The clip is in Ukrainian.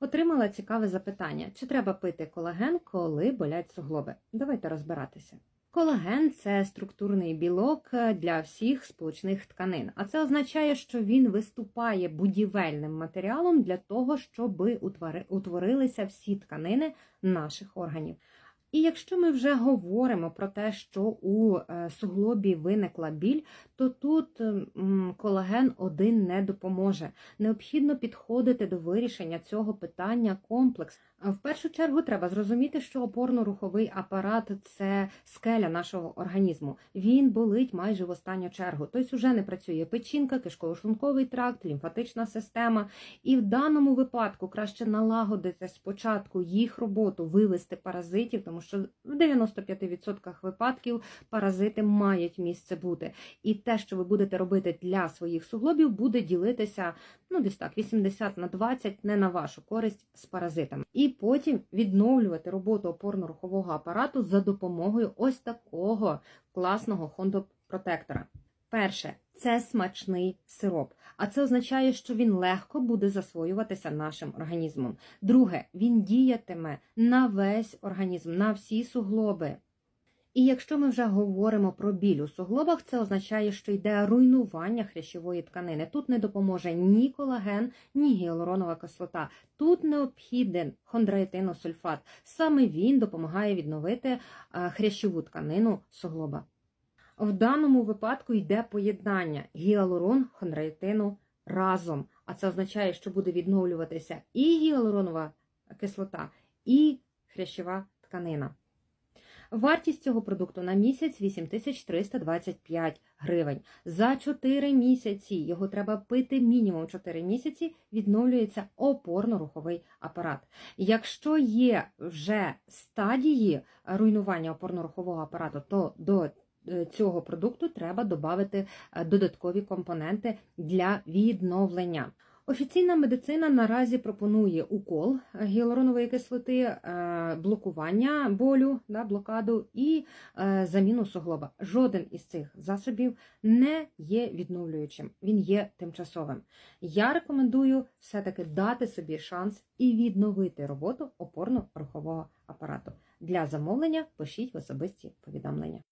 Отримала цікаве запитання: чи треба пити колаген, коли болять суглоби? Давайте розбиратися. Колаген це структурний білок е, для всіх сполучних тканин, а це означає, що він виступає будівельним матеріалом для того, щоб утворилися всі тканини наших органів. І якщо ми вже говоримо про те, що у е, суглобі виникла біль, то тут колаген один не допоможе. Необхідно підходити до вирішення цього питання комплекс. В першу чергу треба зрозуміти, що опорно-руховий апарат це скеля нашого організму. Він болить майже в останню чергу. Тобто вже не працює печінка, кишково-шлунковий тракт, лімфатична система. І в даному випадку краще налагодити спочатку їх роботу, вивести паразитів, тому що в 95% випадків паразити мають місце бути. І те, що ви будете робити для своїх суглобів, буде ділитися ну десь так, 80 на 20, не на вашу користь з паразитами. І потім відновлювати роботу опорно-рухового апарату за допомогою ось такого класного хондопротектора. Перше, це смачний сироп, а це означає, що він легко буде засвоюватися нашим організмом. Друге, він діятиме на весь організм, на всі суглоби. І якщо ми вже говоримо про біль у суглобах, це означає, що йде руйнування хрящової тканини. Тут не допоможе ні колаген, ні гіалуронова кислота. Тут необхіден хондроїтиносульфат. Саме він допомагає відновити хрящову тканину суглоба. В даному випадку йде поєднання гіалурон, хондроїтину разом. А це означає, що буде відновлюватися і гіалуронова кислота, і хрящова тканина. Вартість цього продукту на місяць 8325 гривень. За 4 місяці його треба пити мінімум 4 місяці, відновлюється опорно-руховий апарат. Якщо є вже стадії руйнування опорно-рухового апарату, то до цього продукту треба додати додаткові компоненти для відновлення. Офіційна медицина наразі пропонує укол гіалуронової кислоти, е, блокування болю, да, блокаду і е, заміну суглоба. Жоден із цих засобів не є відновлюючим, він є тимчасовим. Я рекомендую все-таки дати собі шанс і відновити роботу опорно-рухового апарату. Для замовлення пишіть в особисті повідомлення.